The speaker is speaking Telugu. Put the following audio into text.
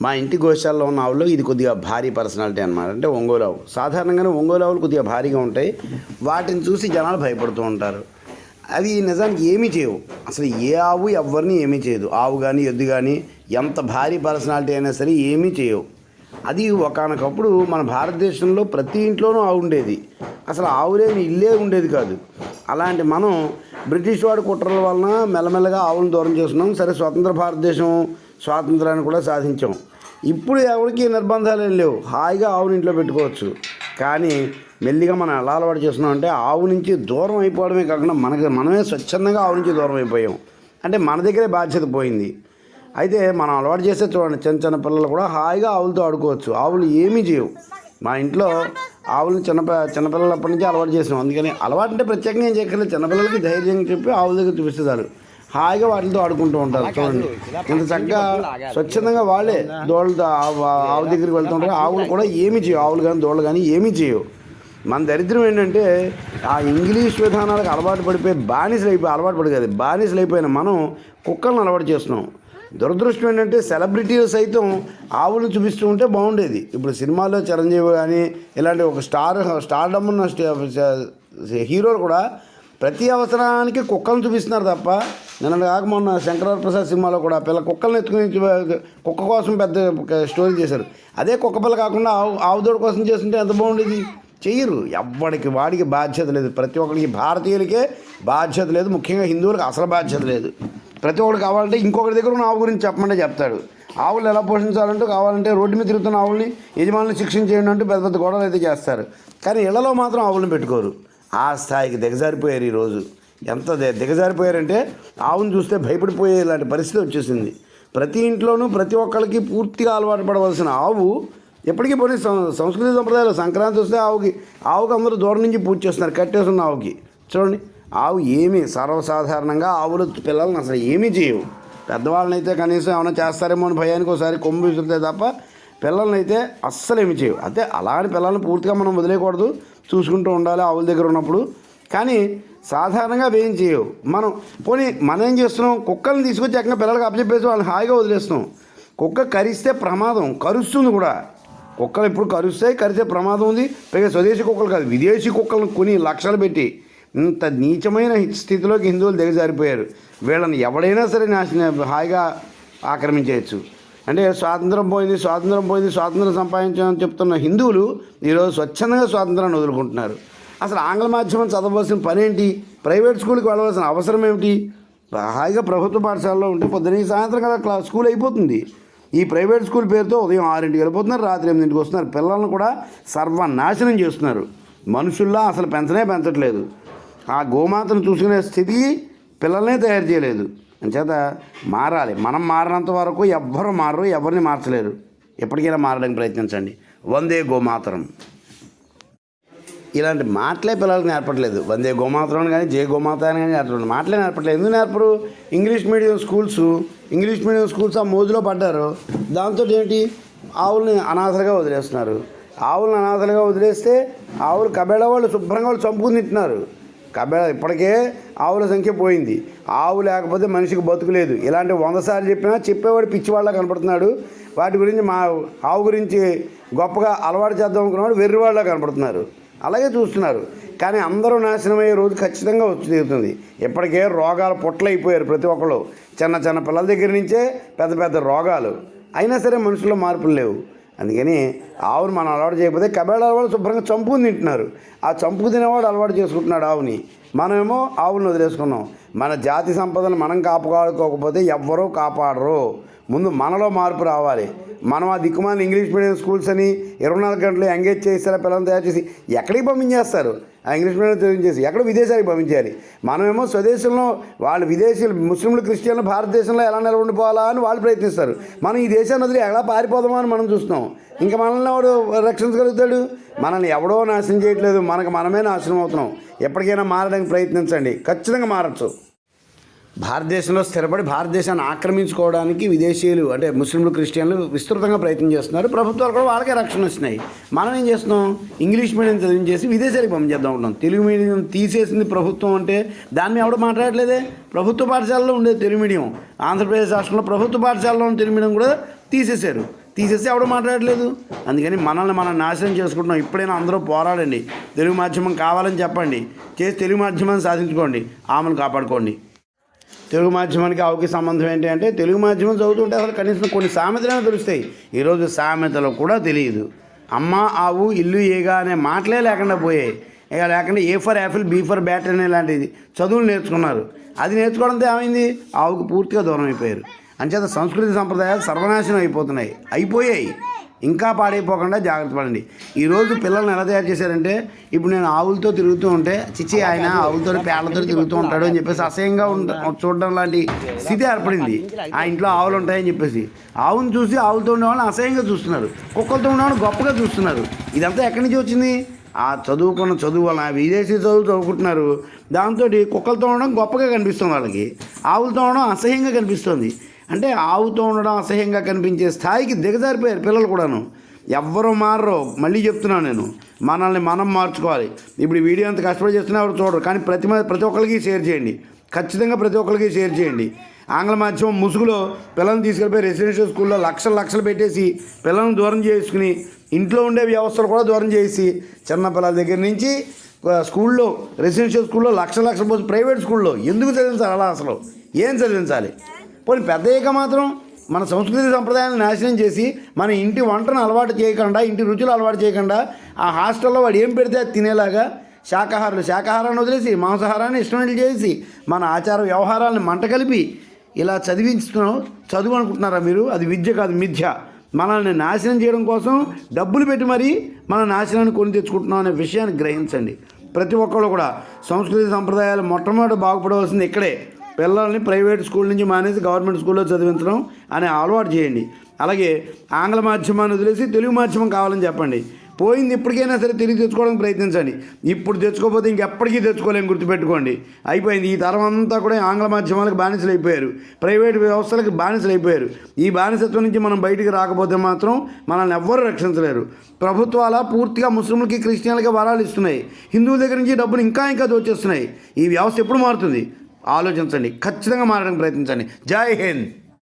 మా ఇంటి గోశాలలో ఉన్న ఆవుల్లో ఇది కొద్దిగా భారీ పర్సనాలిటీ అనమాట అంటే ఒంగోలు ఆవు. సాధారణంగానే ఒంగోలు ఆవులు కొద్దిగా భారీగా ఉంటాయి. వాటిని చూసి జనాలు భయపడుతూ ఉంటారు. అవి నిజానికి ఏమీ చేయవు. అసలు ఏ ఆవు ఎవరిని ఏమీ చేయదు. ఆవు కానీ ఎద్దు కానీ ఎంత భారీ పర్సనాలిటీ అయినా సరే ఏమీ చేయవు. అది ఒకనకప్పుడు మన భారతదేశంలో ప్రతి ఇంట్లోనూ ఆవు ఉండేది. అసలు ఆవు లేని ఇల్లే ఉండేది కాదు. అలాంటి మనం బ్రిటిష్ వాడి కుట్రల వలన మెల్లమెల్లగా ఆవులను దూరం చేస్తున్నాం. సరే స్వతంత్ర భారతదేశం స్వాతంత్రాన్ని కూడా సాధించాం. ఇప్పుడు ఎవరికి నిర్బంధాలు ఏం లేవు. హాయిగా ఆవుని ఇంట్లో పెట్టుకోవచ్చు. కానీ మెల్లిగా మనం ఎలా అలవాటు చేస్తున్నాం అంటే ఆవు నుంచి దూరం అయిపోవడమే కాకుండా మనకి మనమే స్వచ్ఛందంగా ఆవు నుంచి దూరం అయిపోయాం. అంటే మన దగ్గరే బాధ్యత పోయింది. అయితే మనం అలవాటు చేస్తే చూడండి చిన్న చిన్న పిల్లలు కూడా హాయిగా ఆవులతో ఆడుకోవచ్చు. ఆవులు ఏమీ చేయవు. మా ఇంట్లో ఆవులను చిన్న చిన్నపిల్లలప్పటి నుంచి అలవాటు చేసినాం. అందుకని అలవాటు అంటే ప్రత్యేకంగా ఏం చేయక్కర్లేదు. చిన్నపిల్లలకి ధైర్యం చెప్పి ఆవుల దగ్గర చూపిస్తారు హాయిగా వాటితో ఆడుకుంటూ ఉంటారు. చూడండి. ఇంత చక్కగా స్వచ్ఛందంగా వాళ్ళే దోళ్ళతో ఆవు ఆవు దగ్గరికి వెళ్తుంటారు. ఆవులు కూడా ఏమీ చేయవు. ఆవులు కానీ దోళ్ళు కానీ ఏమీ చేయవు. మన దరిద్రం ఏంటంటే ఆ ఇంగ్లీష్ విధానాలకు అలవాటు పడిపోయి బానిసలు అయిపోయి అలవాటు పడి కాదు బానిసలు అయిపోయిన మనం కుక్కలను అలవాటు చేస్తున్నాం. దురదృష్టం ఏంటంటే సెలబ్రిటీలు సైతం ఆవులు చూపిస్తూ ఉంటే బాగుండేది. ఇప్పుడు సినిమాలో చిరంజీవి కానీ ఇలాంటి ఒక స్టార్ స్టార్డమ్ ఉన్న స్ట- హీరోలు కూడా ప్రతి అవసరానికి కుక్కలను చూపిస్తున్నారు తప్ప నిన్న కాక మొన్న శంకరవర ప్రసాద్ సినిమాలో కూడా పిల్ల కుక్కలను ఎత్తుకుని కుక్క కోసం పెద్ద స్టోరీ చేశారు. అదే కుక్క పిల్ల కాకుండా ఆవు ఆవుదోడు కోసం చేస్తుంటే ఎంత బాగుండేది? చెయ్యరు. ఎవ్వడికి వాడికి బాధ్యత లేదు. ప్రతి ఒక్కరికి భారతీయులకే బాధ్యత లేదు. ముఖ్యంగా హిందువులకు అసలు బాధ్యత లేదు. ప్రతి ఒక్కరు కావాలంటే ఇంకొకరి దగ్గర ఉన్న ఆవు గురించి చెప్పమంటే చెప్తాడు. ఆవులు ఎలా పోషించాలంటూ కావాలంటే రోడ్డు మీద తిరుగుతున్న ఆవుల్ని యజమానులు శిక్షించేయండి అంటూ పెద్ద పెద్ద గొడవలు అయితే చేస్తారు. కానీ ఇళ్ళలో మాత్రం ఆవులను పెట్టుకోరు. ఆ స్థాయికి దిగజారిపోయారు ఈరోజు. ఎంత దిగజారిపోయారంటే ఆవును చూస్తే భయపడిపోయే ఇలాంటి పరిస్థితి వచ్చేసింది. ప్రతి ఇంట్లోనూ ప్రతి ఒక్కరికి పూర్తిగా అలవాటు పడవలసిన ఆవు ఎప్పటికీ పోనీ సం- సంస్కృతి సంప్రదాయాలు సంక్రాంతి వస్తే ఆవుకి ఆవుకి అందరూ దూరం నుంచి పూజ చేస్తున్నారు కట్టేస్తున్న ఆవుకి. చూడండి ఆవు ఏమీ సర్వసాధారణంగా ఆవులు పిల్లల్ని అసలు ఏమీ చేయవు. పెద్దవాళ్ళని అయితే కనీసం ఏమైనా చేస్తారేమో అని భయానికి ఒకసారి కొమ్ము విసురుతాయి తప్ప పిల్లల్ని అయితే అస్సలు ఏమి చేయవు. అయితే అలాంటి పిల్లల్ని పూర్తిగా మనం వదిలేయకూడదు. చూసుకుంటూ ఉండాలి ఆవుల దగ్గర ఉన్నప్పుడు. కానీ సాధారణంగా అవి ఏం చేయవు. మనం పోనీ మనం ఏం చేస్తున్నాం? కుక్కల్ని తీసుకొచ్చి ఎక్కడ పిల్లలకి అప్పచెప్పేసి వాళ్ళని హాయిగా వదిలేస్తున్నాం. కుక్క కరిస్తే ప్రమాదం కరుస్తుంది కూడా. కుక్కలు ఎప్పుడు కరుస్తాయి కరిసే ప్రమాదం ఉంది. పైగా స్వదేశీ కుక్కలు కాదు విదేశీ కుక్కలను కొని లక్షలు పెట్టి ఇంత నీచమైన స్థితిలోకి హిందువులు దిగజారిపోయారు. వీళ్ళని ఎవడైనా సరే నాశనం హాయిగా ఆక్రమించేయచ్చు. అంటే స్వాతంత్రం పోయింది స్వాతంత్రం పోయింది స్వాతంత్రం సంపాదించామని చెప్తున్న హిందువులు ఈరోజు స్వచ్ఛందంగా స్వాతంత్రాన్ని వదులుకుంటున్నారు. అసలు ఆంగ్ల మాధ్యమం చదవలసిన పనేంటి? ప్రైవేట్ స్కూల్కి వెళ్ళవలసిన అవసరం ఏమిటి? హాయిగా ప్రభుత్వ పాఠశాలలో ఉంటే పొద్దున సాయంత్రం కదా క్లాస్ స్కూల్ అయిపోతుంది. ఈ ప్రైవేట్ స్కూల్ పేరుతో ఉదయం ఆరింటికి వెళ్ళిపోతున్నారు రాత్రి ఎనిమిదింటికి వస్తున్నారు. పిల్లలను కూడా సర్వనాశనం చేస్తున్నారు. మనుషుల్లా అసలు పెంచనే పెంచట్లేదు. ఆ గోమాతను చూసుకునే స్థితి పిల్లల్నే తయారు చేయలేదు. అంచేత మారాలి. మనం మారినంత వరకు ఎవ్వరు మారరు ఎవరిని మార్చలేరు. ఎప్పటికైనా మారడానికి ప్రయత్నించండి. వందే గోమాతరం. ఇలాంటి మాటలే పిల్లలకు నేర్పట్లేదు. వందే గోమాతలను కానీ జే గోమాత అని కానీ నేర్పట్లేదు. మాటలే నేర్పట్లేదు. ఎందుకు నేర్పరు? English medium schools English medium schools ఆ మోజులో పడ్డారు. దాంతో ఏంటి? ఆవుల్ని అనాథలుగా వదిలేస్తున్నారు. ఆవులను అనాథలుగా వదిలేస్తే ఆవులు కబేళ వాళ్ళు శుభ్రంగా వాళ్ళు చంపుకుని తింటున్నారు. కబేళ ఇప్పటికే ఆవుల సంఖ్య పోయింది. ఆవు లేకపోతే మనిషికి బతుకులేదు ఇలాంటి వంద సార్లు చెప్పినా చెప్పేవాడు పిచ్చివాళ్ళ కనపడుతున్నాడు. వాటి గురించి మా ఆవు గురించి గొప్పగా అలవాటు చేద్దాం అనుకున్నవాడు వెర్రివాళ్ళ కనపడుతున్నారు. అలాగే చూస్తున్నారు. కానీ అందరూ నాశనం అయ్యే రోజు ఖచ్చితంగా వచ్చి తీరుతుంది ఇప్పటికే రోగాలు పొట్లైపోయారు ప్రతి ఒక్కళ్ళు. చిన్న చిన్న పిల్లల దగ్గర నుంచే పెద్ద పెద్ద రోగాలు. అయినా సరే మనుషుల్లో మార్పులు లేవు. అందుకని ఆవును మనం అలవాటు చేయకపోతే కబేళ వాళ్ళు శుభ్రంగా చంపుకుని తింటున్నారు. ఆ చంపుకు తినేవాడు అలవాటు చేసుకుంటున్నాడు ఆవుని. మనమేమో ఆవులను వదిలేసుకున్నాం. మన జాతి సంపదను మనం కాపాడుకోకపోతే ఎవ్వరూ కాపాడరు. ముందు మనలో మార్పు రావాలి. మనం ఆ దిక్కుమాల ఇంగ్లీష్ మీడియం స్కూల్స్ అని ఇరవై నాలుగు గంటలు ఎంగేజ్ చేస్తారు పిల్లల్ని తయారు చేసి ఎక్కడికి పంపించేస్తారు? ఆ ఇంగ్లీష్ మీడియం తెలియజేసి ఎక్కడ విదేశాలకు పంపించాలి? మనమేమో స్వదేశంలో వాళ్ళు విదేశీయులు ముస్లింలు క్రిస్టియన్లు భారతదేశంలో ఎలా నిలబడిపోవాలా అని వాళ్ళు ప్రయత్నిస్తారు. మనం ఈ దేశాన్ని వదిలి ఎలా పారిపోదామా అని మనం చూస్తున్నాం. ఇంకా మనల్ని ఎవడు రక్షించగలుగుతాడు? మనల్ని ఎవడో నాశనం చేయట్లేదు. మనకు మనమే నాశనం అవుతున్నాం. ఎప్పటికైనా మారడానికి ప్రయత్నించండి. ఖచ్చితంగా మారచ్చు. భారతదేశంలో స్థిరపడి భారతదేశాన్ని ఆక్రమించుకోవడానికి విదేశీయులు అంటే ముస్లింలు క్రిస్టియన్లు విస్తృతంగా ప్రయత్నం చేస్తున్నారు. ప్రభుత్వాలు కూడా వాళ్ళకే రక్షణ వచ్చినాయి. మనం ఏం చేస్తున్నాం? ఇంగ్లీష్ మీడియం చదివించేసి విదేశాలకు పంపించేద్దాం ఉంటాం తెలుగు మీడియం తీసేసింది ప్రభుత్వం అంటే దాన్ని ఎవడు మాట్లాడలేదే? ప్రభుత్వ పాఠశాలలో ఉండే తెలుగు మీడియం. ఆంధ్రప్రదేశ్ రాష్ట్రంలో ప్రభుత్వ పాఠశాలలో ఉన్న తెలుగు మీడియం కూడా తీసేశారు. తీసేస్తే ఎవడు మాట్లాడలేదు? అందుకని మనల్ని మనం నాశనం చేసుకుంటున్నాం. ఇప్పుడైనా అందరూ పోరాడండి. తెలుగు మాధ్యమం కావాలని చెప్పండి. చేసి తెలుగు మాధ్యమాన్ని సాధించుకోండి. ఆమెను కాపాడుకోండి. తెలుగు మాధ్యమానికి ఆవుకి సంబంధం ఏంటి అంటే తెలుగు మాధ్యమం చదువుతుంటే అసలు కనీసం కొన్ని సామెతలైనా తెలుస్తాయి. ఈరోజు సామెతలు కూడా తెలియదు. అమ్మ ఆవు ఇల్లు ఏగా అనే మాటలే లేకుండా పోయాయి. ఇక లేకుండా A for apple B for bat అనే లాంటిది చదువులు నేర్చుకున్నారు. అది నేర్చుకోవడంతో ఏమైంది? ఆవుకు పూర్తిగా దూరం అయిపోయారు. అంచేత సంస్కృతి సంప్రదాయాలు సర్వనాశనం అయిపోతున్నాయి. అయిపోయాయి. ఇంకా పాడైపోకుండా జాగ్రత్త పడండి. ఈరోజు పిల్లల్ని ఎలా తయారు చేశారంటే ఇప్పుడు నేను ఆవులతో తిరుగుతూ ఉంటే చిచ్చి ఆయన ఆవులతో పేడలతో తిరుగుతూ ఉంటాడు అని చెప్పేసి అసహ్యంగా ఉంట చూడడం లాంటి స్థితి ఏర్పడింది. ఆ ఇంట్లో ఆవులు ఉంటాయని చెప్పేసి. ఆవును చూసి ఆవులతో ఉండేవాళ్ళని అసహ్యంగా చూస్తున్నారు. కుక్కలతో ఉండేవాళ్ళని గొప్పగా చూస్తున్నారు. ఇదంతా ఎక్కడి నుంచి వచ్చింది? ఆ చదువుకున్న చదువు వలన విదేశీ చదువు చదువుకుంటున్నారు. దాంతో కుక్కలతో ఉండడం గొప్పగా కనిపిస్తుంది వాళ్ళకి. ఆవులతో ఉండడం అసహ్యంగా కనిపిస్తుంది. అంటే ఆవుతో ఉండడం అసహ్యంగా కనిపించే స్థాయికి దిగజారిపోయారు పిల్లలు కూడాను. ఎవ్వరు మారరు. మళ్ళీ చెప్తున్నాను నేను. మనల్ని మనం మార్చుకోవాలి. ఇప్పుడు ఈ వీడియో అంత కష్టపడి చేస్తున్నా ఎవరు చూడరు. కానీ ప్రతి ప్రతి ఒక్కరికి షేర్ చేయండి. ఖచ్చితంగా ప్రతి ఒక్కరికి షేర్ చేయండి. ఆంగ్ల మాధ్యమం ముసుగులో పిల్లల్ని తీసుకెళ్ళిపోయి రెసిడెన్షియల్ స్కూల్లో లక్షలు లక్షలు పెట్టేసి పిల్లల్ని దూరం చేసుకుని ఇంట్లో ఉండే వ్యవస్థలు కూడా దూరం చేసి చిన్న పిల్లల దగ్గర నుంచి స్కూల్లో రెసిడెన్షియల్ స్కూల్లో లక్ష లక్షల పోసి ప్రైవేట్ స్కూల్లో. ఎందుకు చదివించాలి అలా అసలు? ఏం చదివించాలి? పోనీ పెద్ద అయ్యాక మాత్రం మన సంస్కృతి సంప్రదాయాలను నాశనం చేసి మన ఇంటి వంటను అలవాటు చేయకుండా ఇంటి రుచులు అలవాటు చేయకుండా ఆ హాస్టల్లో వాడు ఏం పెడితే అది తినేలాగా శాకాహారులు శాకాహారాన్ని వదిలేసి మాంసాహారాన్ని ఇష్టమైనట్లు చేసి మన ఆచార వ్యవహారాలను మంట కలిపి ఇలా చదివించుతున్నాం చదువు అనుకుంటున్నారా మీరు? అది విద్య కాదు మిథ్య. మనల్ని నాశనం చేయడం కోసం డబ్బులు పెట్టి మరీ మన నాశనాన్ని కొని తెచ్చుకుంటున్నాం అనే విషయాన్ని గ్రహించండి. ప్రతి ఒక్కళ్ళు కూడా సంస్కృతి సంప్రదాయాలు మొట్టమొదటి బాగుపడవలసింది ఇక్కడే. పిల్లల్ని ప్రైవేట్ స్కూల్ నుంచి మానేసి గవర్నమెంట్ స్కూల్లో చదివించడం అనే అలవాటు చేయండి. అలాగే ఆంగ్ల మాధ్యమాన్ని వదిలేసి తెలుగు మాధ్యమం కావాలని చెప్పండి. పోయింది ఇప్పటికైనా సరే తిరిగి తెచ్చుకోవడానికి ప్రయత్నించండి. ఇప్పుడు తెచ్చుకోకపోతే ఇంకెప్పటికీ తెచ్చుకోలేము గుర్తుపెట్టుకోండి. అయిపోయింది. ఈ తరం అంతా కూడా ఆంగ్ల మాధ్యమాలకు బానిసలు అయిపోయారు. ప్రైవేట్ వ్యవస్థలకు బానిసలు అయిపోయారు. ఈ బానిసత్వం నుంచి మనం బయటికి రాకపోతే మాత్రం మనల్ని ఎవ్వరూ రక్షించలేరు. ప్రభుత్వాల పూర్తిగా ముస్లింలకి క్రిస్టియన్లకి వరాలు ఇస్తున్నాయి. హిందువుల దగ్గర నుంచి డబ్బులు ఇంకా ఇంకా దోచేస్తున్నాయి. ఈ వ్యవస్థ ఎప్పుడు మారుతుంది? ఆలోచించండి. ఖచ్చితంగా మారడానికి ప్రయత్నించండి. జై హింద్.